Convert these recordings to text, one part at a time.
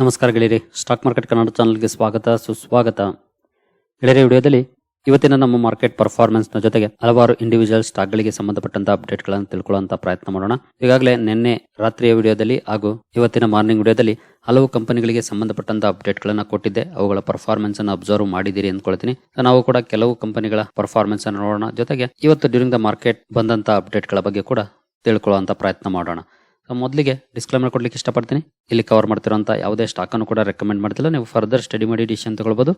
ನಮಸ್ಕಾರ ಗೆಳೆಯರಿ, stock market Kannada ಚಾನಲ್ಗೆ ಸ್ವಾಗತ, ಸುಸ್ವಾಗತ. ಗೆಳೆಯರಿ, ವಿಡಿಯೋದಲ್ಲಿ ಇವತ್ತಿನ ನಮ್ಮ ಮಾರ್ಕೆಟ್ ಪರ್ಫಾರ್ಮೆನ್ಸ್ನ ಜೊತೆಗೆ ಹಲವಾರು ಇಂಡಿವಿಜುವಲ್ ಸ್ಟಾಕ್ಗಳಿಗೆ ಸಂಬಂಧಪಟ್ಟಂತಹ ಅಪ್ಡೇಟ್ಗಳನ್ನು ಅಪ್ಡೇಟ್ಗಳನ್ನು ತಿಳ್ಕೊಳ್ಳುವಂತ ಪ್ರಯತ್ನ ಮಾಡೋಣ. ಈಗಾಗಲೇ ನಿನ್ನೆ ರಾತ್ರಿಯ ವಿಡಿಯೋದಲ್ಲಿ ಹಾಗೂ ಇವತ್ತಿನ ಮಾರ್ನಿಂಗ್ ವಿಡಿಯೋದಲ್ಲಿ ಹಲವು ಕಂಪನಿಗಳಿಗೆ ಸಂಬಂಧಪಟ್ಟಂತಹ ಅಪ್ಡೇಟ್ ಗಳನ್ನ ಕೊಟ್ಟಿದ್ದೆ. ಅವುಗಳ ಪರ್ಫಾರ್ಮೆನ್ಸ್ ಅನ್ನು ಅಬ್ಸರ್ವ್ ಮಾಡಿದಿರಿ ಅಂದ್ಕೊಳ್ತೀನಿ. ನಾವು ಕೂಡ ಕೆಲವು ಕಂಪನಿಗಳ ಪರ್ಫಾರ್ಮೆನ್ಸ್ ಅನ್ನು ನೋಡೋಣ. ಜೊತೆಗೆ ಇವತ್ತು ಡ್ಯೂರಿಂಗ್ ದ ಮಾರ್ಕೆಟ್ ಬಂದಂತಹ ಅಪ್ಡೇಟ್ಗಳ ಬಗ್ಗೆ ಕೂಡ ತಿಳ್ಕೊಳ್ಳುವಂತ ಪ್ರಯತ್ನ ಮಾಡೋಣ. ಮೊದಲಿಗೆ ಡಿಸ್ಕ್ಲೈಮರ್ ಕೊಡ್ಲಿಕ್ಕೆ ಇಷ್ಟಪಡ್ತೀನಿ. ಇಲ್ಲಿ ಕವರ್ ಮಾಡ್ತಿರೋಂಥ ಯಾವುದೇ ಸ್ಟಾಕ್ ಅನ್ನು ಕೂಡ ರೆಕಮೆಂಡ್ ಮಾಡ್ತಿಲ್ಲ. ನೀವು ಫರ್ದರ್ ಸ್ಟಡಿ ಮಾಡಿ ಡಿಸಿಷನ್ ತಗೊಳ್ಬೋದು.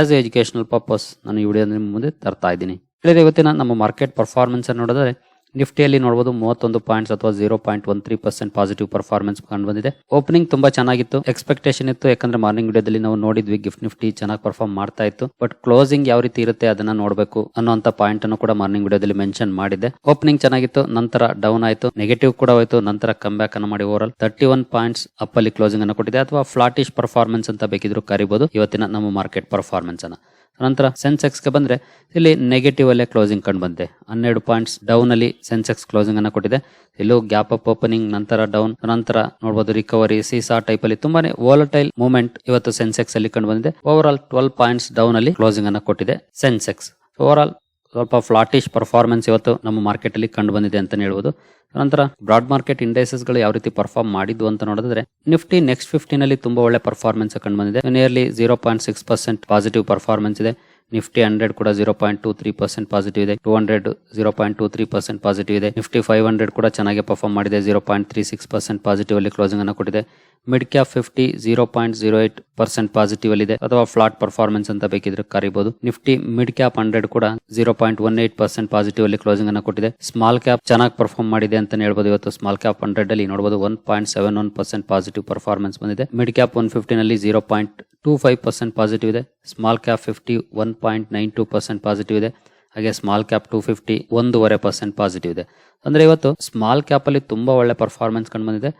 ಆಸ್ ಎ ಎಜುಕೇಶನಲ್ ಪರ್ಪಸ್ ನಾನು ಈ ವಿಡಿಯೋ ನಿಮ್ಮ ಮುಂದೆ ತರ್ತಾ ಇದ್ದೀನಿ. ಇವತ್ತಿನ ನಮ್ಮ ಮಾರ್ಕೆಟ್ ಪರ್ಫಾರ್ಮೆನ್ಸ್ ನೋಡಿದ್ರೆ ನಿಫ್ಟಿಯಲ್ಲಿ ನೋಡಬಹುದು ಮೂವತ್ತೊಂದು ಪಾಯಿಂಟ್ಸ್ ಅಥವಾ zero point one three percent positive performance ಕಂಡು ಬಂದಿದೆ. ಓಪನಿಂಗ್ ತುಂಬಾ ಚೆನ್ನಾಗಿತ್ತು. ಎಕ್ಸ್ಪೆಕ್ಟೇಷನ್ ಇತ್ತು. ಯಾಕಂದ್ರೆ ಮಾರ್ನಿಂಗ್ ವಿಡಿಯೋದಲ್ಲಿ ನಾವು ನೋಡಿದ್ವಿ ಗಿಫ್ಟ್ ನಿಫ್ಟಿ ಚೆನ್ನಾಗಿ ಪರ್ಫಾರ್ಮ್ ಮಾಡ್ತಾ ಇತ್ತು. ಬಟ್ ಕ್ಲೋಸಿಂಗ್ ಯಾವ ರೀತಿ ಇರುತ್ತೆ ಅದನ್ನ ನೋಡಬೇಕು ಅನ್ನೋಂತ ಪಾಯಿಂಟ್ ಅನ್ನು ಕೂಡ ಮಾರ್ನಿಂಗ್ ವಿಡಿಯೋದಲ್ಲಿ ಮೆನ್ಷನ್ ಮಾಡಿದೆ ಓಪನಿಂಗ್ ಚೆನ್ನಾಗಿತ್ತು. ನಂತರ ಡೌನ್ ಆಯಿತು. ನೆಗೆಟಿವ್ ಕೂಡ ಹೋಯ್ತು. ನಂತರ ಕಮ್ ಬ್ಯಾಕ್ ಅನ್ನು ಮಾಡಿ over thirty one points up ಅಲ್ಲಿ ಕ್ಲೋಸಿಂಗ್ ಅನ್ನು ಕೊಟ್ಟಿದೆ. ಅಥವಾ ಫ್ಲಾಟಿಶ್ ಪರ್ಫಾರ್ಮೆನ್ಸ್ ಅಂತ ಬೇಕಿದ್ರು ಕರಿಬಹುದು ಇವತ್ತಿನ ನಮ್ಮ ಮಾರ್ಕೆಟ್ ಪರ್ಫಾರ್ಮೆನ್ಸ್ ಅನ್ನ. ನಂತರ ಸೆನ್ಸೆಕ್ಸ್ಗೆ ಬಂದ್ರೆ ಇಲ್ಲಿ ನೆಗೆಟಿವ್ ಅಲ್ಲೇ ಕ್ಲೋಸಿಂಗ್ ಕಂಡು ಬಂದಿದೆ. ಹನ್ನೆರಡು ಪಾಯಿಂಟ್ಸ್ ಡೌನ್ ಅಲ್ಲಿ ಸೆನ್ಸೆಕ್ಸ್ ಕ್ಲೋಸಿಂಗ್ ಅನ್ನ ಕೊಟ್ಟಿದೆ. ಇಲ್ಲೂ ಗ್ಯಾಪ್ ಅಪ್ ಓಪನಿಂಗ್ ನಂತರ ಡೌನ್ ನಂತರ ನೋಡಬಹುದು ರಿಕವರಿ ಸೀಸಾ ಟೈಪ್ ಅಲ್ಲಿ ತುಂಬಾನೇ ವಾಲಟೈಲ್ ಮೂವ್ಮೆಂಟ್ ಇವತ್ತು ಸೆನ್ಸೆಕ್ಸ್ ಅಲ್ಲಿ ಕಂಡು ಬಂದಿದೆ. Over all twelve points down ಅಲ್ಲಿ ಕ್ಲೋಸಿಂಗ್ ಅನ್ನ ಕೊಟ್ಟಿದೆ ಸೆನ್ಸೆಕ್ಸ್ ಓವರ್ ಆಲ್ ಸ್ವಲ್ಪ ಫ್ಲಾಟಿಶ್ ಪರ್ಫಾರ್ಮೆನ್ಸ್ ಇವತ್ತು ನಮ್ಮ ಮಾರ್ಕೆಟಲ್ಲಿ ಕಂಡು ಬಂದಿದೆ ಅಂತಾನೆ ಹೇಳ್ಬೋದು. ನಂತರ ಬ್ರಾಡ್ ಮಾರ್ಕೆಟ್ ಇಂಡೈಸಸ್ಗಳು ಯಾವ ರೀತಿ ಪರ್ಫಾರ್ಮ್ ಮಾಡಿದ್ವು ಅಂತ ನೋಡಿದ್ರೆ ನಿಫ್ಟಿ ನೆಕ್ಸ್ಟ್ ಫಿಫ್ಟಿನಲ್ಲಿ ತುಂಬಾ ಒಳ್ಳೆ ಪರ್ಫಾರ್ಮೆನ್ಸ್ ಕಂಡು ಬಂದಿದೆ. Nearly zero point six percent positive performance ಇದೆ. ನಿಫ್ಟಿ ಹಂಡ್ರೆಡ್ ಕೂಡ zero point two three percent positive ಇದೆ. Two hundred zero point two three percent positive ಇದೆ. ನಿಫ್ಟಿ ಫೈವ್ ಹಂಡ್ರೆಡ್ ಕೂಡ ಚೆನ್ನಾಗಿ ಪರ್ಫಾರ್ಮ್ ಮಾಡಿದೆ. Zero point three six percent positive ಅಲ್ಲಿ closing ಅನ್ನು ಕೊಟ್ಟಿದೆ. Mid cap fifty zero point zero eight percent positive ಅಲ್ಲಿ ಇದೆ ಅಥವಾ ಫ್ಲಾಟ್ ಪರ್ಫಾರ್ಮೆನ್ಸ್ ಅಂತ ಬೇಕಿದ್ರೆ ಕರಿಬಹುದು ನಿಫ್ಟಿ ಮಿಡ್ ಕ್ಯಾಪ್ ಹಂಡ್ರೆಡ್ ಕೂಡ zero point one eight percent positive ಅಲ್ಲಿ ಕ್ಲೋಸಿಂಗ್ ಅನ್ನು ಕೊಟ್ಟಿದೆ. ಸ್ಮಾಲ್ ಕ್ಯಾಪ್ ಚೆನ್ನಾಗಿ ಪರ್ಫಾರ್ಮ್ ಮಾಡಿದೆ ಅಂತ ಹೇಳ್ಬೋದು. ಇವತ್ತು ಸ್ಮಾಲ್ ಕ್ಯಾಪ್ ಹಂಡ್ರೆಡ್ ಅಲ್ಲಿ ನೋಡಬಹುದು one point seven one percent positive performance ಬಂದಿದೆ. Mid cap one ಫಿಫ್ಟಿನಲ್ಲಿ zero point two five percent positive ಇದೆ. Small cap fifty one point nine two percent positive ಇದೆ. ಹಾಗೆ ಸ್ಮಾಲ್ ಕ್ಯಾಪ್ ಟೂ ಫಿಫ್ಟಿ ಒಂದೂವರೆ percent positive ಇದೆ. ಅಂದ್ರೆ ಇವತ್ತು small cap ಅಲ್ಲಿ ತುಂಬಾ ಒಳ್ಳೆ ಪರ್ಫಾರ್ಮೆನ್ಸ್ ಕಂಡು ಬಂದಿದೆ.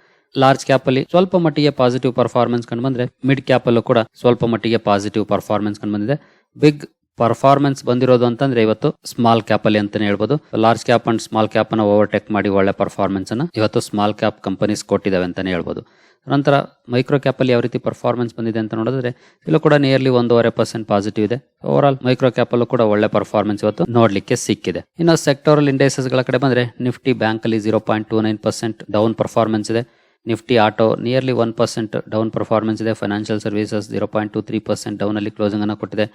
ಲಾರ್ಜ್ ಕ್ಯಾಪ್ ಅಲ್ಲಿ ಸ್ವಲ್ಪ ಮಟ್ಟಿಗೆ ಪಾಸಿಟಿವ್ ಪರ್ಫಾರ್ಮೆನ್ಸ್ ಕಂಡು ಬಂದ್ರೆ ಮಿಡ್ ಕ್ಯಾಪ್ ಅಲ್ಲೂ ಕೂಡ ಸ್ವಲ್ಪ ಮಟ್ಟಿಗೆ ಪಾಸಿಟಿವ್ ಪರ್ಫಾರ್ಮೆನ್ಸ್ ಕಂಡು ಬಂದಿದೆ. ಬಿಗ್ ಪರ್ಫಾರ್ಮೆನ್ಸ್ ಬಂದಿರೋದು ಅಂತಂದ್ರೆ ಇವತ್ತು ಸ್ಮಾಲ್ ಕ್ಯಾಪ್ ಅಲ್ಲಿ ಅಂತಾನೆ ಹೇಳ್ಬೋದು. Large cap and small cap ಅನ್ನ ಓವರ್ಟೇಕ್ ಮಾಡಿ ಒಳ್ಳೆ ಪರ್ಫಾರ್ಮೆನ್ಸ್ ಅನ್ನ ಇವತ್ತು ಸ್ಮಾಲ್ ಕ್ಯಾಪ್ ಕಂಪನೀಸ್ ಕೊಟ್ಟಿದ್ದಾವೆ ಅಂತಾನೆ ಹೇಳ್ಬೋದು. ನಂತರ ಮೈಕ್ರೋ ಕ್ಯಾಪ್ ಅಲ್ಲಿ ಯಾವ ರೀತಿ ಪರ್ಫಾರ್ಮೆನ್ಸ್ ಬಂದಿದೆ ಅಂತ ನೋಡಿದ್ರೆ ಇಲ್ಲೂ ಕೂಡ ನಿಯರ್ಲಿ ಒಂದೂವರೆ ಪರ್ಸೆಂಟ್ ಪಾಸಿಟಿವ್ ಇದೆ. ಓವರ್ ಆಲ್ ಮೈಕ್ರೋ ಕ್ಯಾಪ್ ಅಲ್ಲೂ ಕೂಡ ಒಳ್ಳೆ ಪರ್ಫಾರ್ಮೆನ್ಸ್ ಇವತ್ತು ನೋಡ್ಲಿಕ್ಕೆ ಸಿಕ್ಕಿದೆ. ಇನ್ನು ಸೆಕ್ಟೋರಲ್ ಇಂಡೈಸಸ್ಗಳ ಕಡೆ ಬಂದ್ರೆ ನಿಫ್ಟಿ ಬ್ಯಾಂಕ್ ಅಲ್ಲಿ zero point two nine percent down performance ಇದೆ. Nifty auto nearly one percent down performance ಇದೆ. Financial services zero point two three percent ಡೌನಲ್ಲಿ closing ಅನ್ನು ಕೊಟ್ಟಿದೆ.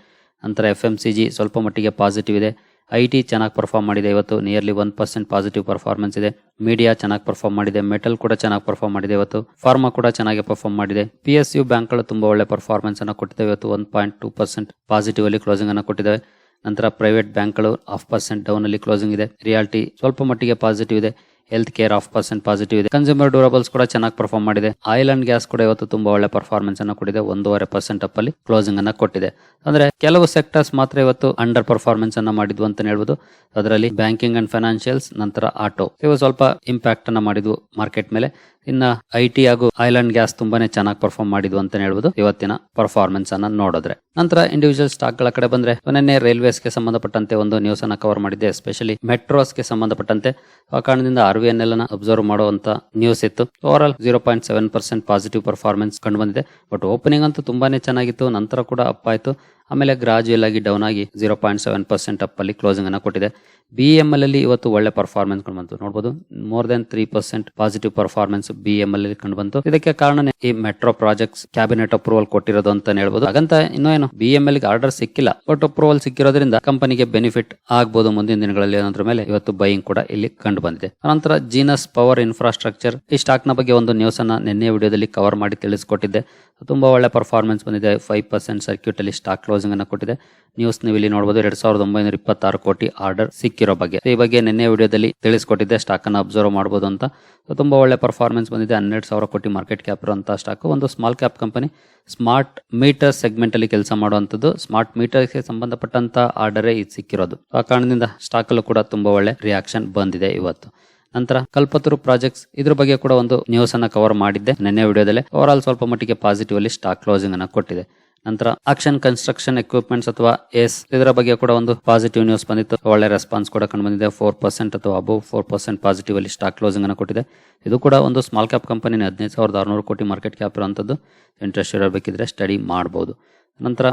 ನಂತರ ಎಫ್ ಎಂ ಸಿ ಜಿ ಸ್ವಲ್ಪ ಮಟ್ಟಿಗೆ ಪಾಸಿಟಿವ್ ಇದೆ. ಐ ಟಿ ಚೆನ್ನಾಗಿ ಪರ್ಫಾರ್ಮ್ ಮಾಡಿದೆ ಇವತ್ತು nearly one percent positive performance ಇದೆ. ಮೀಡಿಯಾ ಚೆನ್ನಾಗಿ ಪರ್ಫಾರ್ಮ್ ಮಾಡಿದೆ ಮೆಟಲ್ ಕೂಡ ಚೆನ್ನಾಗಿ ಪರ್ಫಾರ್ಮ್ ಮಾಡಿದೆ ಇವತ್ತು ಫಾರ್ಮಾ ಕೂಡ ಚೆನ್ನಾಗಿ ಪರ್ಫಾರ್ಮ್ ಮಾಡಿದೆ. ಪಿ ಎಸ್ ಯು ಬ್ಯಾಂಕ್ಗಳು ತುಂಬಾ ಒಳ್ಳೆ ಪರ್ಫಾರ್ಮೆನ್ಸ್ ಅನ್ನು ಕೊಟ್ಟಿದೆ ಇವತ್ತು one point two percent positive ಅಲ್ಲಿ ಕ್ಲೋಸಿಂಗ್ ಅನ್ನು ಕೊಟ್ಟಿದ್ದಾವೆ. ನಂತರ ಪ್ರೈವೇಟ್ ಬ್ಯಾಂಕ್ಗಳು ಹಾಫ್ ಪರ್ಸೆಂಟ್ ಡೌನ್ ಅಲ್ಲಿ ಕ್ಲೋಸಿಂಗ್ ಇದೆ. ರಿಯಾಲಿಟಿ ಸ್ವಲ್ಪ ಮಟ್ಟಿಗೆ ಪಾಸಿಟಿವ್ ಇದೆ. Health care half percent positive ಇದೆ. ಕನ್ಸ್ಯೂಮರ್ ಡ್ಯೂರಬಲ್ಸ್ ಕೂಡ ಚೆನ್ನಾಗಿ ಪರ್ಫಾರ್ಮ್ ಮಾಡಿದೆ. ಆಯಿಲ್ ಅಂಡ್ ಗ್ಯಾಸ್ ಕೂಡ ಇವತ್ತು ತುಂಬಾ ಒಳ್ಳೆ ಪರ್ಫಾರ್ಮೆನ್ಸ್ ಅನ್ನು ಕೊಟ್ಟಿದೆ. ಒಂದೂವರೆ ಪರ್ಸೆಂಟ್ ಅಪ್ ಅಲ್ಲಿ ಕ್ಲೋಸಿಂಗ್ ಅನ್ನ ಕೊಟ್ಟಿದೆ. ಅಂದ್ರೆ ಕೆಲವು ಸೆಕ್ಟರ್ಸ್ ಮಾತ್ರ ಇವತ್ತು ಅಂಡರ್ ಪರ್ಫಾರ್ಮೆನ್ಸ್ ಅನ್ನ ಮಾಡಿದ್ವು ಅಂತ ಹೇಳ್ಬೋದು. ಅದರಲ್ಲಿ ಬ್ಯಾಂಕಿಂಗ್ ಅಂಡ್ ಫೈನಾನ್ಷಿಯಲ್ಸ್ ನಂತರ ಆಟೋ ಇವು ಸ್ವಲ್ಪ ಇಂಪ್ಯಾಕ್ಟ್ ಅನ್ನ ಮಾಡಿದ್ವು ಮಾರ್ಕೆಟ್ ಮೇಲೆ. ಇನ್ನ ಐ ಟಿ ಹಾಗೂ ಆಯಿಲ್ ಅಂಡ್ ಗ್ಯಾಸ್ ತುಂಬಾನೇ ಚೆನ್ನಾಗಿ ಪರ್ಫಾರ್ಮ್ ಮಾಡಿದ್ವು ಅಂತ ಹೇಳ್ಬೋದು ಇವತ್ತಿನ ಪರ್ಫಾರ್ಮೆನ್ಸ್ ಅನ್ನ ನೋಡಿದ್ರೆ. ನಂತರ ಇಂಡಿವಿಜುವಲ್ ಸ್ಟಾಕ್ಗಳ ಕಡೆ ಬಂದ್ರೆ ನಿನ್ನೆ ರೈಲ್ವೇಸ್ಗೆ ಸಂಬಂಧಪಟ್ಟಂತೆ ಒಂದು ನ್ಯೂಸ್ ಅನ್ನ ಕವರ್ ಮಾಡಿದ್ದೆ ಎಸ್ಪೆಷಲಿ ಮೆಟ್ರೋಸ್ಗೆ ಸಂಬಂಧಪಟ್ಟಂತೆ. ಆ ಕಾರಣದಿಂದ R V N L observe ಮಾಡುವಂತ ನ್ಯೂಸ್ ಇತ್ತು. Over all zero point seven percent positive performance ಕಂಡು ಬಂದಿದೆ. ಬಟ್ ಓಪನಿಂಗ್ ಅಂತೂ ತುಂಬಾನೇ ಚೆನ್ನಾಗಿತ್ತು. ನಂತರ ಕೂಡ ಅಪ್ ಆಯ್ತು. ಆಮೇಲೆ ಗ್ರಾಜುಯಲ್ ಆಗಿ ಡೌನ್ ಆಗಿ zero point seven percent up ಅಲ್ಲಿ ಕ್ಲೋಸಿಂಗ್ ಅನ್ನ ಕೊಟ್ಟಿದೆ. ಬಿ ಎಂ ಎಲ್ ಅಲ್ಲಿ ಇವತ್ತು ಒಳ್ಳೆ ಪರ್ಫಾರ್ಮೆನ್ಸ್ ಕಂಡು ಬಂತು. ನೋಡಬಹುದು more than three percent positive performance B M L ಅಲ್ಲಿ ಕಂಡು ಬಂತು. ಇದಕ್ಕೆ ಕಾರಣ ಈ ಮೆಟ್ರೋ ಪ್ರಾಜೆಕ್ಟ್ಸ್ ಕ್ಯಾಬಿನೆಟ್ ಅಪ್ರೂವಲ್ ಕೊಟ್ಟಿರೋದು ಅಂತ ಹೇಳ್ಬೋದು. ಹಾಗಂತ ಇನ್ನೂ ಏನು ಬಿ ಎಂ ಎಲ್ ಆರ್ಡರ್ ಸಿಕ್ಕಿಲ್ಲ. ಬಟ್ ಅಪ್ರೂವಲ್ ಸಿಕ್ಕಿರೋದ್ರಿಂದ ಕಂಪನಿಗೆ ಬೆನಿಫಿಟ್ ಆಗಬಹುದು ಮುಂದಿನ ದಿನಗಳಲ್ಲಿ ಅನ್ನೋದ್ರ ಮೇಲೆ ಇವತ್ತು ಬೈಯಿಂಗ್ ಕೂಡ ಇಲ್ಲಿ ಕಂಡು ಬಂದಿದೆ. ನಂತರ ಜೀನಸ್ ಪವರ್ ಇನ್ಫ್ರಾಸ್ಟ್ರಕ್ಚರ್ ಈ ಸ್ಟಾಕ್ನ ಬಗ್ಗೆ ಒಂದು ನ್ಯೂಸ್ ಅನ್ನ ನಿನ್ನೆ ವಿಡಿಯೋದಲ್ಲಿ ಕವರ್ ಮಾಡಿ ತಿಳಿಸಿಕೊಟ್ಟಿದ್ದೆ. ತುಂಬಾ ಒಳ್ಳೆ ಪರ್ಫಾರ್ಮೆನ್ಸ್ ಬಂದಿದೆ. ಫೈವ್ ಪರ್ಸೆಂಟ್ ಸರ್ಕ್ಯೂಟ್ ಅಲ್ಲಿ ಸ್ಟಾಕ್ ಕ್ಲೋಸಿಂಗ್ ಅನ್ನ ಕೊಟ್ಟಿದೆ. ನ್ಯೂಸ್ ನೀವು ಇಲ್ಲಿ ನೋಡಬಹುದು ಎರಡ್ ಸಾವಿರದ ಒಂಬೈನೂರ ಇಪ್ಪತ್ತಾರು ಕೋಟಿ ಆರ್ಡರ್ ಸಿಕ್ಕಿರೋ ಬಗ್ಗೆ. ಈ ಬಗ್ಗೆ ನಿನ್ನೆ ವಿಡಿಯೋದಲ್ಲಿ ತಿಳಿಸ್ಕೊಟ್ಟಿದ್ದೆ. ಸ್ಟಾಕ್ ಅನ್ನು ಅಬ್ಸರ್ವ್ ಮಾಡಬಹುದು ಅಂತ. ತುಂಬಾ ಒಳ್ಳೆ ಪರ್ಫಾರ್ಮೆನ್ಸ್ ಬಂದಿದೆ. ಹನ್ನೆರಡು ಸಾವಿರ ಕೋಟಿ ಮಾರ್ಕೆಟ್ ಕ್ಯಾಪ್ ಇರುವಂತಹ ಸ್ಟಾಕ್ ಒಂದು small cap company smart meter segment ಅಲ್ಲಿ ಕೆಲಸ ಮಾಡುವಂತದ್ದು ಸ್ಮಾರ್ಟ್ ಮೀಟರ್ಗೆ ಸಂಬಂಧಪಟ್ಟಂತ ಆರ್ಡರ್ ಇದು ಸಿಕ್ಕಿರೋದು. ಆ ಕಾರಣದಿಂದ ಸ್ಟಾಕ್ ಅಲ್ಲೂ ಕೂಡ ತುಂಬಾ ಒಳ್ಳೆ ರಿಯಾಕ್ಷನ್ ಬಂದಿದೆ ಇವತ್ತು. ನಂತರ ಕಲ್ಪತರು ಪ್ರಾಜೆಕ್ಟ್ಸ್ ಇದ್ರ ಬಗ್ಗೆ ಕೂಡ ಒಂದು ನ್ಯೂಸ್ ಅನ್ನ ಕವರ್ ಮಾಡಿದ್ದೆ ನಿನ್ನೆ ವಿಡಿಯೋದಲ್ಲಿ. ಓವರ್ ಆಲ್ ಸ್ವಲ್ಪ ಮಟ್ಟಿಗೆ ಪಾಸಿಟಿವ್ ಅಲ್ಲಿ ಸ್ಟಾಕ್ ಕ್ಲೋಸಿಂಗ್ ಅನ್ನ ಕೊಟ್ಟಿದೆ. ನಂತರ ಆಕ್ಷನ್ ಕನ್ಸ್ಟ್ರಕ್ಷನ್ ಎಕ್ವಿಪ್ಮೆಂಟ್ಸ್ ಅಥವಾ ಎಸ್ ಇದರ ಬಗ್ಗೆ ಕೂಡ ಒಂದು ಪಾಸಿಟಿವ್ ನ್ಯೂಸ್ ಬಂದಿತ್ತು. ಒಳ್ಳೆ ರೆಸ್ಪಾನ್ಸ್ ಕೂಡ ಕಂಡು ಬಂದಿದೆ. ಫೋರ್ ಪರ್ಸೆಂಟ್ ಅಥವಾ ಅಬೌವ್ ಫೋರ್ ಪರ್ಸೆಂಟ್ ಪಾಸಿಟಿವ್ ಅಲ್ಲಿ ಸ್ಟಾಕ್ ಕ್ಲೋಸಿಂಗ್ ಅನ್ನು ಕೊಟ್ಟಿದೆ. ಇದು ಕೂಡ ಒಂದು ಸ್ಮಾಲ್ ಕ್ಯಾಪ್ ಕಂಪನಿ ಹದಿನೈದು ಸಾವಿರದ ಆರುನೂರು ಕೋಟಿ ಮಾರ್ಕೆಟ್ ಕ್ಯಾಪ್ ಇರುವಂಥದ್ದು ಇಂಟ್ರೆಸ್ಟ್ ಇರಬೇಕಿದ್ರೆ ಸ್ಟಡಿ ಮಾಡಬಹುದು ನಂತರ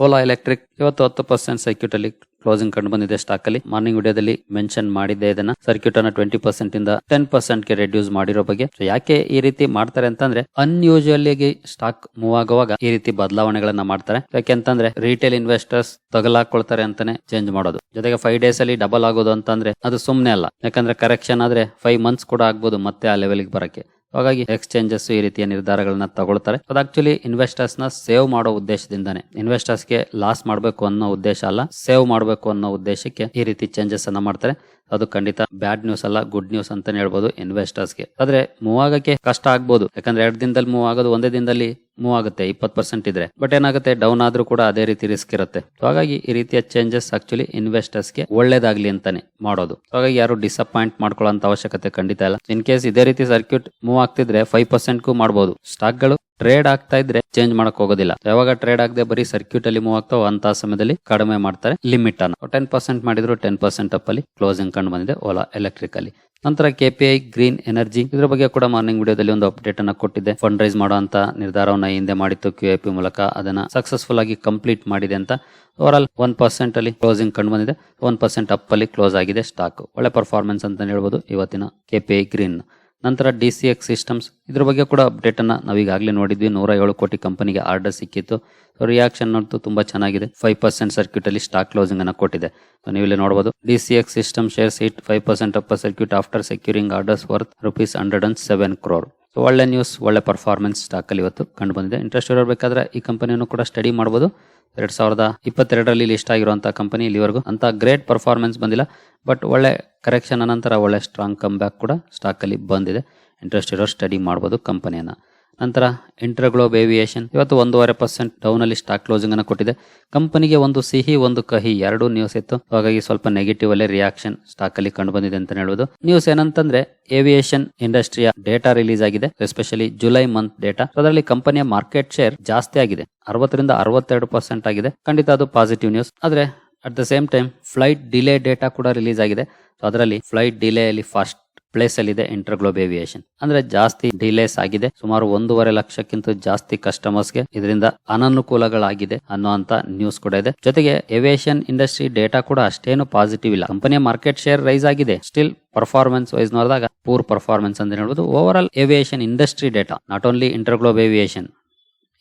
ಓಲಾ ಎಲೆಕ್ಟ್ರಿಕ್ ಇವತ್ತು ಹತ್ತು ಪರ್ಸೆಂಟ್ ಸೆಕ್ಯೂಟಲ್ಲಿ ಕ್ಲೋಸಿಂಗ್ ಕಂಡು ಬಂದಿದೆ ಸ್ಟಾಕ್ ಅಲ್ಲಿ. ಮಾರ್ನಿಂಗ್ ವಿಡಿಯೋದಲ್ಲಿ ಮೆನ್ಷನ್ ಮಾಡಿದ್ದೆ ಇದನ್ನ. ಸರ್ಕ್ಯೂಟ್ ಅನ್ನ ಟ್ವೆಂಟಿ ಪರ್ಸೆಂಟ್ ಇಂದ ಟೆನ್ ಪರ್ಸೆಂಟ್ಗೆ ರೆಡ್ಯೂಸ್ ಮಾಡಿರೋ ಬಗ್ಗೆ. ಯಾಕೆ ಈ ರೀತಿ ಮಾಡ್ತಾರೆ ಅಂತಂದ್ರೆ ಅನ್ಯೂಶುವಲಿ ಸ್ಟಾಕ್ ಮೂವ್ ಆಗುವಾಗ ಈ ರೀತಿ ಬದಲಾವಣೆಗಳನ್ನ ಮಾಡ್ತಾರೆ. ಯಾಕೆಂತಂದ್ರೆ ರಿಟೇಲ್ ಇನ್ವೆಸ್ಟರ್ಸ್ ತಗಲಾಕೊಳ್ತಾರೆ ಅಂತಾನೆ ಚೇಂಜ್ ಮಾಡೋದು. ಜೊತೆಗೆ ಫೈವ್ ಡೇಸ್ ಅಲ್ಲಿ ಡಬಲ್ ಆಗೋದು ಅಂತಂದ್ರೆ, ಅದು ಸುಮ್ನೆ ಅಲ್ಲ. ಯಾಕಂದ್ರೆ ಕರೆಕ್ಷನ್ ಆದ್ರೆ ಫೈವ್ ಮಂತ್ಸ್ ಕೂಡ ಆಗ್ಬೋದು ಮತ್ತೆ ಆ ಲೆವೆಲ್ಗೆ ಬರಕ್ಕೆ. ಹಾಗಾಗಿ ಎಕ್ಸ್ಚೇಂಜಸ್ ಈ ರೀತಿಯ ನಿರ್ಧಾರಗಳನ್ನ ತಗೊಳ್ತಾರೆ. ಅದು ಆಕ್ಚುಲಿ ಇನ್ವೆಸ್ಟರ್ಸ್ನ ಸೇವ್ ಮಾಡೋ ಉದ್ದೇಶದಿಂದಾನೆ. ಇನ್ವೆಸ್ಟರ್ಸ್ಗೆ ಲಾಸ್ ಮಾಡಬೇಕು ಅನ್ನೋ ಉದ್ದೇಶ ಅಲ್ಲ, ಸೇವ್ ಮಾಡಬೇಕು ಅನ್ನೋ ಉದ್ದೇಶಕ್ಕೆ ಈ ರೀತಿ ಚೇಂಜಸ್ ಅನ್ನ ಮಾಡ್ತಾರೆ. ಅದು ಖಂಡಿತ ಬ್ಯಾಡ್ ನ್ಯೂಸ್ ಅಲ್ಲ ಗುಡ್ ನ್ಯೂಸ್ ಅಂತಾನೆ ಹೇಳ್ಬೋದು ಇನ್ವೆಸ್ಟರ್ಸ್ಗೆ. ಆದ್ರೆ ಮೂವ್ ಆಗಕ್ಕೆ ಕಷ್ಟ ಆಗ್ಬೋದು. ಯಾಕಂದ್ರೆ ಎರಡು ದಿನದಲ್ಲಿ ಮೂವ್ ಆಗೋದು ಒಂದೇ ದಿನದಲ್ಲಿ ಮೂವ್ ಆಗುತ್ತೆ, ಇಪ್ಪತ್ತು ಪರ್ಸೆಂಟ್ ಇದ್ರೆ. ಬಟ್ ಏನಾಗುತ್ತೆ ಡೌನ್ ಆದ್ರೂ ಕೂಡ ಅದೇ ರೀತಿ ರಿಸ್ಕ್ ಇರುತ್ತೆ. ಹಾಗಾಗಿ ಈ ರೀತಿಯ ಚೇಂಜಸ್ ಆಕ್ಚುಲಿ ಇನ್ವೆಸ್ಟರ್ಸ್ಗೆ ಒಳ್ಳೇದಾಗ್ಲಿ ಅಂತಾನೆ ಮಾಡೋದು. ಹಾಗಾಗಿ ಯಾರು ಡಿಸಪಾಯಿಂಟ್ ಮಾಡ್ಕೊಳ್ಳೋ ಅವಶ್ಯಕತೆ ಖಂಡಿತ ಇಲ್ಲ. ಇನ್ ಕೇಸ್ ಇದೇ ರೀತಿ ಸರ್ಕ್ಯೂಟ್ ಮೂವ್ ಆಗ್ತಿದ್ರೆ ಫೈವ್ ಪರ್ಸೆಂಟ್ ಕೂ ಮಾಡಬಹುದು ಸ್ಟಾಕ್ಗಳು ಟ್ರೇಡ್ ಆಗ್ತಾ ಇದ್ರೆ ಚೇಂಜ್ ಮಾಡಕ್ ಹೋಗೋದಿಲ್ಲ. ಯಾವಾಗ ಟ್ರೇಡ್ ಆಗದೆ ಬರೀ ಸರ್ಕ್ಯೂಟ್ ಅಲ್ಲಿ ಮೂವ್ ಆಗ್ತಾವ ಅಂತ ಸಮಯದಲ್ಲಿ ಕಡಿಮೆ ಮಾಡ್ತಾರೆ ಲಿಮಿಟ್ ಅನ್ನು. ಟೆನ್ ಪರ್ಸೆಂಟ್ ಮಾಡಿದ್ರು ಟೆನ್ ಪರ್ಸೆಂಟ್ ಅಪ್ ಅಲ್ಲಿ ಕ್ಲೋಸಿಂಗ್ ಕಂಡು ಬಂದಿದೆ, ಓಲಾ ಎಲೆಕ್ಟ್ರಿಕ್ ಅಲ್ಲಿ. ನಂತರ ಕೆಪಿಐ ಗ್ರೀನ್ ಎನರ್ಜಿ ಇದ್ರ ಬಗ್ಗೆ ಕೂಡ ಮಾರ್ನಿಂಗ್ ವಿಡಿಯೋದಲ್ಲಿ ಒಂದು ಅಪ್ಡೇಟ್ ಅನ್ನ ಕೊಟ್ಟಿದೆ. ಫಂಡ್ ರೈಸ್ ಅಂತ ನಿರ್ಧಾರವನ್ನ ಹಿಂದೆ ಮಾಡಿತ್ತು ಕ್ಯೂ ಪಿ ಮೂಲಕ. ಅದನ್ನ ಸಕ್ಸಸ್ಫುಲ್ ಆಗಿ ಕಂಪ್ಲೀಟ್ ಮಾಡಿದೆ ಅಂತ ಓವರ್ ಆಲ್ ಒನ್ ಪರ್ಸೆಂಟ್ ಅಲ್ಲಿ ಕ್ಲೋಸಿಂಗ್ ಕಂಡು ಬಂದಿದೆ. ಒನ್ ಪರ್ಸೆಂಟ್ ಅಪ್ ಅಲ್ಲಿ ಕ್ಲೋಸ್ ಆಗಿದೆ ಸ್ಟಾಕ್ ಒಳ್ಳೆ ಪರ್ಫಾರ್ಮೆನ್ಸ್ ಅಂತ ಹೇಳ್ಬೋದು. ಇವತ್ತಿನ ಕೆಪಿಐ ಗ್ರೀನ್ ನಂತರ ಡಿ ಸಿ ಎಕ್ಸ್ ಸಿಸ್ಟಮ್ಸ್. ಇದ್ರ ಬಗ್ಗೆ ಕೂಡ ಅಪ್ಡೇಟನ್ನು ನಾವೀಗಾಗಲೇ ನೋಡಿದ್ವಿ. ನೂರ ಏಳು ಕೋಟಿ ಕಂಪನಿಗೆ ಆರ್ಡರ್ ಸಿಕ್ಕಿತ್ತು. ಸೊ ರಿಯಾಕ್ಷನ್ ಅಂತೂ ತುಂಬ ಚೆನ್ನಾಗಿದೆ. ಫೈವ್ ಪರ್ಸೆಂಟ್ ಸರ್ಕ್ಯೂಟ್ ಅಲ್ಲಿ ಸ್ಟಾಕ್ ಕ್ಲೋಸಿಂಗ್ ಅನ್ನು ಕೊಟ್ಟಿದೆ. ಸೊ ನೀವು ಇಲ್ಲಿ ನೋಡಬಹುದು D C X system shares it five percent up circuit after securing orders worth rupees hundred and seven crore so ಒಳ್ಳೆ ನ್ಯೂಸ್ ಒಳ್ಳೆ ಪರ್ಫಾರ್ಮೆನ್ಸ್ ಸ್ಟಾಕ್ ಅಲ್ಲಿ ಇವತ್ತು ಕಂಡು ಬಂದಿದೆ. ಇಂಟ್ರೆಸ್ಟ್ ಇರಬೇಕಾದ್ರೆ ಈ ಕಂಪನಿಯನ್ನು ಕೂಡ ಸ್ಟಡಿ ಮಾಡಬಹುದು ಎರಡ್ ಸಾವಿರದ ಇಪ್ಪತ್ತೆರಡರಲ್ಲಿ ಲಿಸ್ಟ್ ಆಗಿರುವಂತಹ ಕಂಪನಿ ಇಲ್ಲಿವರೆಗೂ ಅಂತ ಗ್ರೇಟ್ ಪರ್ಫಾರ್ಮೆನ್ಸ್ ಬಂದಿಲ್ಲ. ಬಟ್ ಒಳ್ಳೆ ಕರೆಕ್ಷನ್ ನಂತರ ಒಳ್ಳೆ ಸ್ಟ್ರಾಂಗ್ ಕಮ್ ಬ್ಯಾಕ್ ಕೂಡ ಸ್ಟಾಕ್ ಅಲ್ಲಿ ಬಂದಿದೆ. ಇಂಟ್ರೆಸ್ಟ್ ಇರೋ ಸ್ಟಡಿ ಮಾಡಬಹುದು ಕಂಪನಿಯನ್ನ ನಂತರ ಇಂಟರ್ಗ್ಲೋಬ್ ಏವಿಯೇಷನ್ ಇವತ್ತು ಒಂದೂವರೆ ಪರ್ಸೆಂಟ್ ಡೌನ್ ಅಲ್ಲಿ ಸ್ಟಾಕ್ ಕ್ಲೋಸಿಂಗ್ ಅನ್ನು ಕೊಟ್ಟಿದೆ. ಕಂಪನಿಗೆ ಒಂದು ಸಿಹಿ, ಒಂದು ಕಹಿ, ಎರಡು ನ್ಯೂಸ್ ಇತ್ತು. ಹಾಗಾಗಿ ಸ್ವಲ್ಪ ನೆಗೆಟಿವ್ ಅಲ್ಲಿ ರಿಯಾಕ್ಷನ್ ಸ್ಟಾಕ್ ಅಲ್ಲಿ ಕಂಡು ಬಂದಿದೆ ಅಂತ ಹೇಳುವುದು ನ್ಯೂಸ್ ಏನಂತಂದ್ರೆ ಏವಿಯೇಷನ್ ಇಂಡಸ್ಟ್ರಿಯ ಡೇಟಾ ರಿಲೀಸ್ ಆಗಿದೆ. ಎಸ್ಪೆಷಲಿ ಜುಲೈ ಮಂತ್ ಡೇಟಾ ಅದರಲ್ಲಿ ಕಂಪನಿಯ ಮಾರ್ಕೆಟ್ ಶೇರ್ ಜಾಸ್ತಿ ಆಗಿದೆ. ಅರವತ್ತರಿಂದ ಅರವತ್ತೆರಡು ಪರ್ಸೆಂಟ್ ಆಗಿದೆ. ಖಂಡಿತ ಅದು ಪಾಸಿಟಿವ್ ನ್ಯೂಸ್ ಆದ್ರೆ at the same time flight delay data ಕೂಡ ರಿಲೀಸ್ ಆಗಿದೆ. ಅದರಲ್ಲಿ ಫ್ಲೈಟ್ ಡಿಲೇ ಅಲ್ಲಿ ಫಸ್ಟ್ ಪ್ಲೇಸ್ ಅಲ್ಲಿ ಇದೆ ಇಂಟರ್ಗ್ಲೋಬ್ ಏವಿಯೇಷನ್ ಅಂದ್ರೆ ಜಾಸ್ತಿ ಡಿಲೇಸ್ ಆಗಿದೆ. ಸುಮಾರು ಒಂದೂವರೆ ಲಕ್ಷಕ್ಕಿಂತ ಜಾಸ್ತಿ ಕಸ್ಟಮರ್ಸ್ಗೆ ಇದರಿಂದ ಅನನುಕೂಲಗಳಾಗಿದೆ ಅನ್ನುವಂತ ನ್ಯೂಸ್ ಕೂಡ ಇದೆ. ಜೊತೆಗೆ ಏವಿಯೇಷನ್ ಇಂಡಸ್ಟ್ರಿ ಡೇಟಾ ಕೂಡ ಅಷ್ಟೇನು ಪಾಸಿಟಿವ್ ಇಲ್ಲ. ಕಂಪನಿಯ ಮಾರ್ಕೆಟ್ ಶೇರ್ ರೈಸ್ ಆಗಿದೆ. ಸ್ಟಿಲ್ ಪರ್ಫಾರ್ಮೆನ್ಸ್ ವೈಸ್ ನೋಡಿದಾಗ ಪೂರ್ ಪರ್ಫಾರ್ಮೆನ್ಸ್ ಅಂತ ಹೇಳ್ಬೋದು over all aviation industry data not only InterGlobe Aviation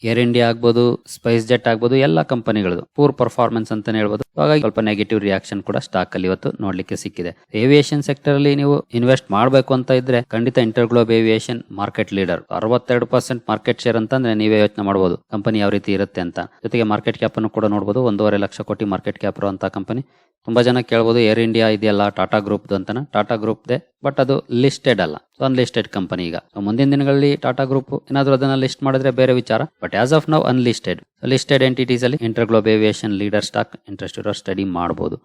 Air India ಆಗ್ಬೋದು ಸ್ಪೈಸ್ ಜೆಟ್ ಆಗ್ಬೋದು, ಎಲ್ಲ ಕಂಪನಿಗಳದು ಪೂರ್ ಪರ್ಫಾರ್ಮೆನ್ಸ್ ಅಂತಾನೆ ಹೇಳ್ಬೋದು. ಹಾಗಾಗಿ ಸ್ವಲ್ಪ ನೆಗೆಟಿವ್ ರಿಯಾಕ್ಷನ್ ಕೂಡ ಸ್ಟಾಕ್ ಅಲ್ಲಿ ಇವತ್ತು ನೋಡ್ಲಿಕ್ಕೆ ಸಿಕ್ಕಿದೆ. ಏವಿಯೇಷನ್ ಸೆಕ್ಟರ್ ಅಲ್ಲಿ ನೀವು ಇನ್ವೆಸ್ಟ್ ಮಾಡಬೇಕು ಅಂತ ಇದ್ರೆ ಖಂಡಿತ InterGlobe Aviation market leader ಅರವತ್ತೆರಡು ಪರ್ಸೆಂಟ್ ಮಾರ್ಕೆಟ್ ಶೇರ್ ಅಂತಂದ್ರೆ ನೀವೇ ಯೋಚನೆ ಮಾಡಬಹುದು ಕಂಪನಿ ಯಾವ ರೀತಿ ಇರುತ್ತೆ ಅಂತ. ಜೊತೆಗೆ ಮಾರ್ಕೆಟ್ ಕ್ಯಾಪ್ ಅನ್ನು ಕೂಡ ನೋಡಬಹುದು ಒಂದೂವರೆ ಲಕ್ಷ ಕೋಟಿ ಮಾರ್ಕೆಟ್ ಕ್ಯಾಪ್ ಇರುವಂತಹ ಕಂಪನಿ ತುಂಬಾ ಜನ ಕೇಳಬಹುದು ಏರ್ ಇಂಡಿಯಾ ಇದೆಯಲ್ಲ ಟಾಟಾ ಗ್ರೂಪ್ ಅಂತಾನೆ. ಟಾಟಾ ಗ್ರೂಪ್ ದೆ ಬಟ್ ಅದು ಲಿಸ್ಟೆಡ್ ಅಲ್ಲ. ಅನ್ಲಿಸ್ಟೆಡ್ ಕಂಪನಿ ಈಗ. ಮುಂದಿನ ದಿನಗಳಲ್ಲಿ ಟಾಟಾ ಗ್ರೂಪ್ ಏನಾದ್ರು ಅದನ್ನ ಲಿಸ್ಟ್ ಮಾಡಿದ್ರೆ ಬೇರೆ ವಿಚಾರ. But as of now unlisted listed entities ಅಲ್ಲಿ InterGlobe Aviation leader stock interest ಇರೋ ಸ್ಟಡಿ ಮಾಡಬಹುದು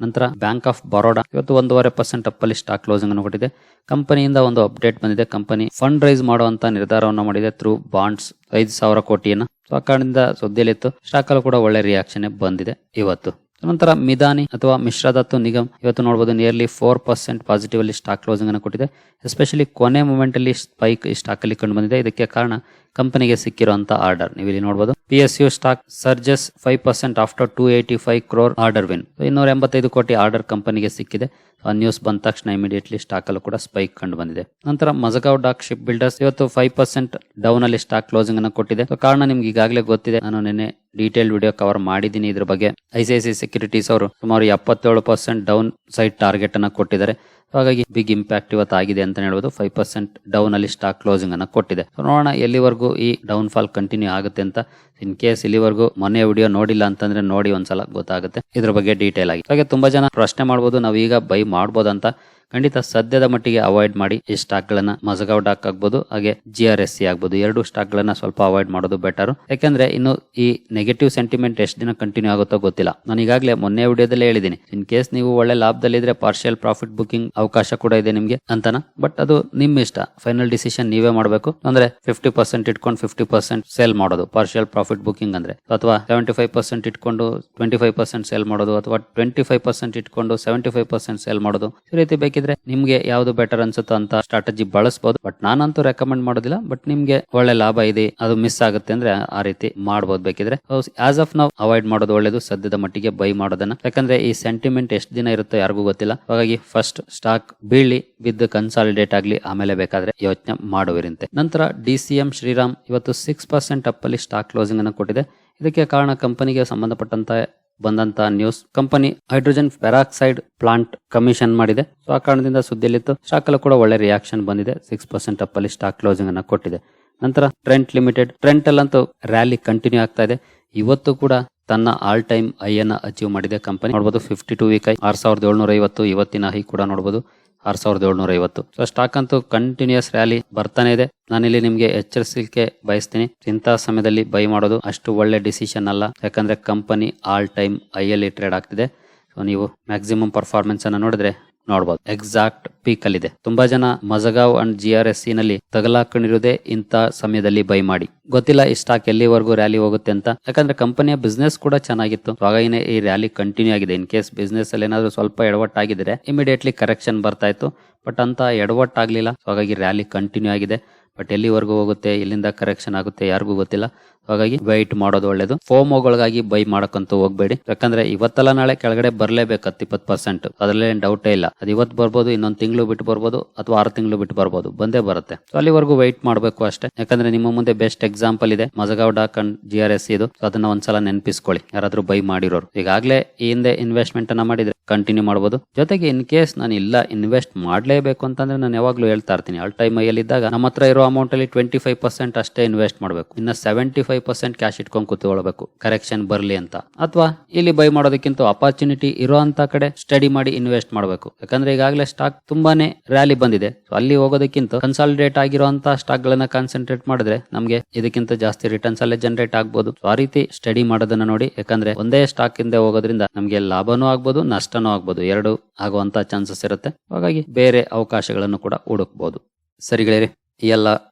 ನಂತರ ಬ್ಯಾಂಕ್ ಆಫ್ ಬರೋಡಾ ಇವತ್ತು ಒಂದೂವರೆ ಪರ್ಸೆಂಟ್ ಅಪ್ಪಲ್ಲಿ ಸ್ಟಾಕ್ ಕ್ಲೋಸಿಂಗ್ ಅನ್ನು ಕೊಟ್ಟಿದೆ. ಕಂಪನಿಯಿಂದ ಒಂದು ಅಪ್ಡೇಟ್ ಬಂದಿದೆ. ಕಂಪನಿ ಫಂಡ್ ರೈಸ್ ಮಾಡುವಂತ ನಿರ್ಧಾರವನ್ನು ಮಾಡಿದೆ ಥ್ರೂ ಬಾಂಡ್ಸ್ ಐದು ಸಾವಿರ ಕೋಟಿಯನ್ನ. ಸೊ ಆ ಕಾರಣದಿಂದ ಸುದ್ದಿಯಲ್ಲಿತ್ತು. ಸ್ಟಾಕ್ ಅಲ್ಲೂ ಕೂಡ ಒಳ್ಳೆ ರಿಯಾಕ್ಷನ್ ಬಂದಿದೆ ಇವತ್ತು. ನಂತರ ಮಿದಾನಿ ಅಥವಾ ಮಿಶ್ರದತ್ತು ನಿಗಮ್ ಇವತ್ತು ನೋಡಬಹುದು ನಿಯರ್ಲಿ ಫೋರ್ ಪರ್ಸೆಂಟ್ ಪಾಸಿಟಿವ್ ಅಲ್ಲಿ ಸ್ಟಾಕ್ ಕ್ಲೋಸಿಂಗ್ ಅನ್ನು ಕೊಟ್ಟಿದೆ. ಎಸ್ಪೆಷಲಿ ಕೊನೆ ಮೂಮೆಂಟ್ ಅಲ್ಲಿ ಸ್ಪೈಕ್ ಈ ಸ್ಟಾಕ್ ಅಲ್ಲಿ ಕಂಡು ಬಂದಿದೆ. ಇದಕ್ಕೆ ಕಾರಣ ಕಂಪನಿಗೆ ಸಿಕ್ಕಿರುವಂತ ಆರ್ಡರ್ ನೀವು ಇಲ್ಲಿ ನೋಡಬಹುದು P S U stock surges five percent after two eighty five crore order win ಇನ್ನೂರ ಎಂಬತ್ತೈದು ಕೋಟಿ ಆರ್ಡರ್ ಕಂಪನಿಗೆ ಸಿಕ್ಕಿದೆ. ಆ ನ್ಯೂಸ್ ಬಂದ ತಕ್ಷಣ ಇಮಿಡಿಯೇಟ್ಲಿ ಸ್ಟಾಕ್ ಅಲ್ಲೂ ಕೂಡ ಸ್ಪೈಕ್ ಕಂಡು ಬಂದಿದೆ. ನಂತರ ಮಜಗಾವ್ ಡಾಕ್ ಶಿಪ್ ಬಿಲ್ಡರ್ಸ್ ಇವತ್ತು ಫೈವ್ ಪರ್ಸೆಂಟ್ ಡೌನ್ ಅಲ್ಲಿ ಸ್ಟಾಕ್ ಕ್ಲೋಸಿಂಗ್ ಅನ್ನು ಕೊಟ್ಟಿದೆ. ಕಾರಣ ನಿಮ್ಗೆ ಈಗಾಗಲೇ ಗೊತ್ತಿದೆ. ನಾನು ನಿನ್ನೆ ಡೀಟೇಲ್ ವಿಡಿಯೋ ಕವರ್ ಮಾಡಿದ್ದೀನಿ ಇದ್ರ ಬಗ್ಗೆ. I C I C securities ಅವರು ಸುಮಾರು ಎಪ್ಪತ್ತೇಳು ಪರ್ಸೆಂಟ್ ಡೌನ್ ಸೈಡ್ ಟಾರ್ಗೆಟ್ ಅನ್ನ ಕೊಟ್ಟಿದ್ದಾರೆ. ಹಾಗಾಗಿ ಬಿಗ್ ಇಂಪ್ಯಾಕ್ಟ್ ಇವತ್ತು ಆಗಿದೆ ಅಂತ ಹೇಳ್ಬೋದು. ಫೈವ್ ಪರ್ಸೆಂಟ್ ಡೌನ್ ಅಲ್ಲಿ ಸ್ಟಾಕ್ ಕ್ಲೋಸಿಂಗ್ ಅನ್ನ ಕೊಟ್ಟಿದೆ. ನೋಡೋಣ ಎಲ್ಲಿವರೆಗೂ ಈ ಡೌನ್ ಫಾಲ್ ಕಂಟಿನ್ಯೂ ಆಗುತ್ತೆ ಅಂತ. ಇನ್ ಕೇಸ್ ಇಲ್ಲಿವರೆಗೂ ಮೊನ್ನೆ ವಿಡಿಯೋ ನೋಡಿಲ್ಲ ಅಂತಂದ್ರೆ ನೋಡಿ ಒಂದ್ಸಲ ಗೊತ್ತಾಗುತ್ತೆ. ಇದ್ರ ಬಗ್ಗೆ ಡೀಟೇಲ್ ಆಗಿ. ಹಾಗೆ ತುಂಬಾ ಜನ ಪ್ರಶ್ನೆ ಮಾಡಬಹುದು ನಾವು ಈಗ ಬೈ ಮಾಡ್ಬೋದಂತ. ಖಂಡಿತ ಸದ್ಯದ ಮಟ್ಟಿಗೆ ಅವಾಯ್ಡ್ ಮಾಡಿ ಈ ಸ್ಟಾಕ್ ಗಳನ್ನ ಮಜಗಾವ್ ಡಾಕ್ ಆಗ್ಬೋದು, ಹಾಗೆ ಜಿ ಆರ್ ಎಸ್ ಸಿ ಆಗ್ಬೋದು ಎರಡು ಸ್ಟಾಕ್ ಗಳನ್ನ ಸ್ವಲ್ಪ ಅವಾಯ್ಡ್ ಮಾಡೋದು ಬೆಟರ್ ಯಾಕಂದ್ರೆ ಇನ್ನು ಈ ನೆಗೆಟಿವ್ ಸೆಂಟಿಮೆಂಟ್ ಎಷ್ಟು ದಿನ ಕಂಟಿನ್ಯೂ ಆಗುತ್ತೋ ಗೊತ್ತಿಲ್ಲ. ನಾನು ಈಗಾಗಲೇ ಮೊನ್ನೆ ವಿಡಿಯೋದಲ್ಲೇ ಹೇಳಿದ್ದೀನಿ ಇನ್ ಕೇಸ್ ನೀವು ಒಳ್ಳೆ ಲಾಭದಲ್ಲಿದ್ರೆ ಪಾರ್ಷಿಯಲ್ ಪ್ರಾಫಿಟ್ ಬುಕಿಂಗ್ ಅವಕಾಶ ಕೂಡ ಇದೆ ನಿಮ್ಗೆ ಅಂತಾನ ಬಟ್ ಅದು ನಿಮ್ಮ ಇಷ್ಟ. ಫೈನಲ್ ಡಿಸಿಷನ್ ನೀವೇ ಮಾಡಬೇಕು. ಅಂದ್ರೆ ಫಿಫ್ಟಿ ಪರ್ಸೆಂಟ್ ಇಟ್ಕೊಂಡು ಫಿಫ್ಟಿ ಪರ್ಸೆಂಟ್ ಸೇಲ್ ಮಾಡೋದು. ಪಾರ್ಷಿಯಲ್ ಪ್ರಾಫಿಟ್ ಬುಕಿಂಗ್ ಅಂದ್ರೆ, ಅಥವಾ ಸೆವೆಂಟಿ ಫೈವ್ ಪರ್ಸೆಂಟ್ ಇಟ್ಕೊಂಡು ಟ್ವೆಂಟಿ ಫೈವ್ ಪರ್ಸೆಂಟ್ ಸೇಲ್ ಮಾಡೋದು, ಅಥವಾ ಟ್ವೆಂಟಿ ಫೈವ್ ಪರ್ಸೆಂಟ್ ಇಟ್ಕೊಂಡು ಸೆವೆಂಟಿ ಫೈವ್ ಪರ್ಸೆಂಟ್ ಸೇಲ್ ಮಾಡೋದು, ಈ ರೀತಿ ಬೇಕಿದ್ರೆ ನಿಮ್ಗೆ ಯಾವ್ದು ಬೆಟರ್ ಅನ್ಸುತ್ತೋ ಅಂತ ಸ್ಟ್ರಾಟಜಿ ಬಳಸಬಹುದು ಬಟ್ ನಾನಂತೂ ರೆಕಮೆಂಡ್ ಮಾಡೋದಿಲ್ಲ ಬಟ್ ನಿಮ್ಗೆ ಒಳ್ಳೆ ಲಾಭ ಇದೆ, ಅದು ಮಿಸ್ ಆಗುತ್ತೆ ಅಂದ್ರೆ ಆ ರೀತಿ ಮಾಡಬಹುದು ಬೇಕಿದ್ರೆ. ಆಸ್ ಆಫ್ ನಾವು ಅವಾಯ್ಡ್ ಮಾಡೋದು ಒಳ್ಳೇದು, ಸದ್ಯದ ಮಟ್ಟಿಗೆ ಬೈ ಮಾಡೋದನ್ನ. ಯಾಕಂದ್ರೆ ಈ ಸೆಂಟಿಮೆಂಟ್ ಎಷ್ಟು ದಿನ ಇರುತ್ತೋ ಯಾರಿಗೂ ಗೊತ್ತಿಲ್ಲ. ಹಾಗಾಗಿ ಫಸ್ಟ್ ಸ್ಟಾಕ್ ಬೀಳಿ, ಬಿದ್ದು ಕನ್ಸಾಲಿಡೇಟ್ ಆಗ್ಲಿ, ಆಮೇಲೆ ಬೇಕಾದ್ರೆ ಯೋಚನೆ ಮಾಡುವಿರಂತೆ. ನಂತರ ಡಿ ಸಿ ಎಂ ಶ್ರೀರಾಮ್, ಇವತ್ತು ಸಿಕ್ಸ್ ಪರ್ಸೆಂಟ್ ಅಪ್ ಅಲ್ಲಿ ಸ್ಟಾಕ್ ಕ್ಲೋಸಿಂಗ್ ಅನ್ನು ಕೊಟ್ಟಿದೆ. ಇದಕ್ಕೆ ಕಾರಣ ಕಂಪನಿಗೆ ಸಂಬಂಧಪಟ್ಟಂತ ಬಂದಂತ news company hydrogen peroxide plant commission ಮಾಡಿದೆ. ಸೊ ಆ ಕಾರಣದಿಂದ ಸುದ್ದಿಯಲ್ಲಿತ್ತು ಸ್ಟಾಕ್ ಅಲ್ಲೂ ಕೂಡ ಒಳ್ಳೆ ರಿಯಾಕ್ಷನ್ ಬಂದಿದೆ. ಸಿಕ್ಸ್ ಪರ್ಸೆಂಟ್ ಅಪ್ ಅಲ್ಲಿ ಸ್ಟಾಕ್ ಕ್ಲೋಸಿಂಗ್ ಅನ್ನ ಕೊಟ್ಟಿದೆ. ನಂತರ ಟ್ರೆಂಟ್ ಲಿಮಿಟೆಡ್ ಟ್ರೆಂಟ್ ಅಲ್ಲಂತೂ ರ್ಯಾಲಿ ಕಂಟಿನ್ಯೂ ಆಗ್ತಾ ಇದೆ. ಇವತ್ತು ಕೂಡ ತನ್ನ ಆಲ್ ಟೈಮ್ ಐ ಅನ್ನ ಅಚೀವ್ ಮಾಡಿದೆ ಕಂಪನಿ ನೋಡಬಹುದು ಫಿಫ್ಟಿ ಟೂ ವೀಕ್ ಐ ಆರ್ ಸಾವಿರದ ಏಳ್ನೂರ ಐವತ್ತು ಇವತ್ತಿನ ಹೈ ಕೂಡ ನೋಡಬಹುದು ಆರ್ ಸಾವಿರದ ಏಳ್ನೂರ ಐವತ್ತು ಸೊ ಸ್ಟಾಕ್ ಅಂತೂ ಕಂಟಿನ್ಯೂಸ್ ರ್ಯಾಲಿ ಬರ್ತಾನೆ ಇದೆ. ನಾನಿಲ್ಲಿ ನಿಮ್ಗೆ ಎಚ್ಚರಿಸಲಿಕ್ಕೆ ಬಯಸ್ತೀನಿ. ಇಂಥ ಸಮಯದಲ್ಲಿ ಬೈ ಮಾಡೋದು ಅಷ್ಟು ಒಳ್ಳೆ ಡಿಸಿಷನ್ ಅಲ್ಲ. ಯಾಕಂದ್ರೆ ಕಂಪನಿ ಆಲ್ ಟೈಮ್ ಐ ಅಲ್ಲಿ ಟ್ರೇಡ್ ಆಗ್ತಿದೆ. ಸೊ ನೀವು ಮ್ಯಾಕ್ಸಿಮಮ್ ಪರ್ಫಾರ್ಮೆನ್ಸ್ ಅನ್ನು ನೋಡಿದ್ರೆ ನೋಡಬಹುದು ಎಕ್ಸಾಕ್ಟ್ ಪೀಕ್ ಅಲ್ಲಿದೆ. ತುಂಬಾ ಜನ Mazagon and G R S C ನಲ್ಲಿ ತಗಲಾಕೊಂಡಿರೋದೆ ಇಂಥ ಸಮಯದಲ್ಲಿ ಬೈ ಮಾಡಿ. ಗೊತ್ತಿಲ್ಲ ಈ ಸ್ಟಾಕ್ ಎಲ್ಲಿವರೆಗೂ ರ್ಯಾಲಿ ಹೋಗುತ್ತೆ ಅಂತ. ಯಾಕಂದ್ರೆ ಕಂಪನಿಯ ಬಿಸ್ನೆಸ್ ಕೂಡ ಚೆನ್ನಾಗಿತ್ತು. ಸೊ ಹಾಗಾಗಿನೇ ಈ ರ್ಯಾಲಿ ಕಂಟಿನ್ಯೂ ಆಗಿದೆ. ಇನ್ ಕೇಸ್ ಬಿಸ್ನೆಸ್ ಅಲ್ಲಿ ಏನಾದ್ರು ಸ್ವಲ್ಪ ಎಡವಟ್ಟಾಗಿದ್ರೆ ಇಮಿಡಿಯೇಟ್ಲಿ ಕರೆಕ್ಷನ್ ಬರ್ತಾ ಇತ್ತು. ಬಟ್ ಅಂತ ಎಡವಟ್ಟಾಗ್ಲಿಲ್ಲ ಸೊ ಹಾಗಾಗಿ ರ್ಯಾಲಿ ಕಂಟಿನ್ಯೂ ಆಗಿದೆ. ಬಟ್ ಎಲ್ಲಿವರೆಗೂ ಹೋಗುತ್ತೆ, ಎಲ್ಲಿಂದ ಕರೆಕ್ಷನ್ ಆಗುತ್ತೆ ಯಾರಿಗೂ ಗೊತ್ತಿಲ್ಲ. ಹಾಗಾಗಿ ವೈಟ್ ಮಾಡೋದು ಒಳ್ಳೇದು. ಫೋಮೋಗಳಿಗಾಗಿ ಬೈ ಮಾಡಕ್ಕಂತೂ ಹೋಗ್ಬೇಡಿ. ಯಾಕಂದ್ರೆ ಇವತ್ತಲ್ಲ ನಾಳೆ ಕೆಳಗಡೆ ಬರ್ಲೇಬೇಕು ಹತ್ತು ಇಪ್ಪತ್ತು ಪರ್ಸೆಂಟ್ ಅದ್ರಲ್ಲಿ ಡೌಟೇ ಇಲ್ಲ. ಅದು ಇವತ್ತು ಬರ್ಬೋದು, ಇನ್ನೊಂದು ತಿಂಗಳು ಬಿಟ್ಟು ಬರ್ಬೋದು, ಅಥವಾ ಆರು ತಿಂಗಳು ಬಿಟ್ಟು ಬರ್ಬೋದು. ಬಂದೇ ಬರುತ್ತೆ. ಸೊ ಅಲ್ಲಿವರೆಗೂ ವೈಟ್ ಮಾಡಬೇಕು ಅಷ್ಟೇ. ಯಾಕಂದ್ರೆ ನಿಮ್ಮ ಮುಂದೆ ಬೆಸ್ಟ್ ಎಕ್ಸಾಂಪಲ್ ಇದೆ. Mazagon Dock and G R S ಇದು ಅದನ್ನ ಒಂದ್ಸಲ ನೆನಪಿಸ್ಕೊಳ್ಳಿ. ಯಾರಾದ್ರೂ ಬೈ ಮಾಡಿರೋರು. ಈಗಾಗಲೇ ಈ ಹಿಂದೆ ಇನ್ವೆಸ್ಟ್ಮೆಂಟ್ ಅನ್ನ ಮಾಡಿದ್ರೆ ಕಂಟಿನ್ಯೂ ಮಾಡಬಹುದು ಜೊತೆಗೆ ಇನ್ ಕೇಸ್ ನಾನು ಇಲ್ಲ ಇನ್ವೆಸ್ಟ್ ಮಾಡಲೇಬೇಕು ಅಂತಂದ್ರೆ ನಾನು ಯಾವಾಗ್ಲೂ ಹೇಳ್ತಾ ಇರ್ತೀನಿ. ಆಲ್ ಟೈಮ್ ಇದ್ದಾಗ ನಮ್ಮ ಹತ್ರ ಇರೋ ಅಮೌಂಟ್ ಅಲ್ಲಿ ಟ್ವೆಂಟಿ ಫೈವ್ ಪರ್ಸೆಂಟ್ ಅಷ್ಟೇ ಇನ್ವೆಸ್ಟ್ ಮಾಡಬೇಕು. ಇನ್ನ ಸೆವೆಂಟಿ ಫೈವ್ ಪರ್ಸೆಂಟ್ ಕ್ಯಾಶ್ ಇಟ್ಕೊಂಡು ಕೂತ್ಕೊಳ್ಬೇಕು ಕರೆಕ್ಷನ್ ಬರ್ಲಿ ಅಂತ. ಅಥವಾ ಇಲ್ಲಿ ಬೈ ಮಾಡೋದಕ್ಕಿಂತ ಅಪಾರ್ಚುನಿಟಿ ಇರೋ ಅಂತ ಕಡೆ ಸ್ಟಡಿ ಮಾಡಿ ಇನ್ವೆಸ್ಟ್ ಮಾಡಬೇಕು. ಯಾಕಂದ್ರೆ ಈಗಾಗಲೇ ಸ್ಟಾಕ್ ತುಂಬಾನೇ ರ್ಯಾಲಿ ಬಂದಿದೆ. ಅಲ್ಲಿ ಹೋಗೋದಕ್ಕಿಂತ ಕನ್ಸಾಲಿಡೇಟ್ ಆಗಿರುವಂತ ಸ್ಟಾಕ್ ಗಳನ್ನ ಕಾನ್ಸಂಟ್ರೇಟ್ ಮಾಡಿದ್ರೆ ನಮಗೆ ಇದಕ್ಕಿಂತ ಜಾಸ್ತಿ ರಿಟರ್ನ್ಸ್ ಅಲ್ಲೇ ಜನರೇಟ್ ಆಗ್ಬೋದು. So, ಆ ರೀತಿ ಸ್ಟಡಿ ಮಾಡೋದನ್ನ ನೋಡಿ. ಯಾಕಂದ್ರೆ ಒಂದೇ ಸ್ಟಾಕ್ ಹಿಂದೆ ಹೋಗೋದ್ರಿಂದ ನಮಗೆ ಲಾಭನೂ ಆಗ್ಬೋದು, ನಷ್ಟನೂ ಆಗ್ಬೋದು. ಎರಡು ಆಗುವಂತ ಚಾನ್ಸಸ್ ಇರುತ್ತೆ. ಹಾಗಾಗಿ ಬೇರೆ ಅವಕಾಶಗಳನ್ನು ಕೂಡ ಹುಡುಕ್ಬೋದು. ಸರಿಗಳೇ ಈ ಎಲ್ಲ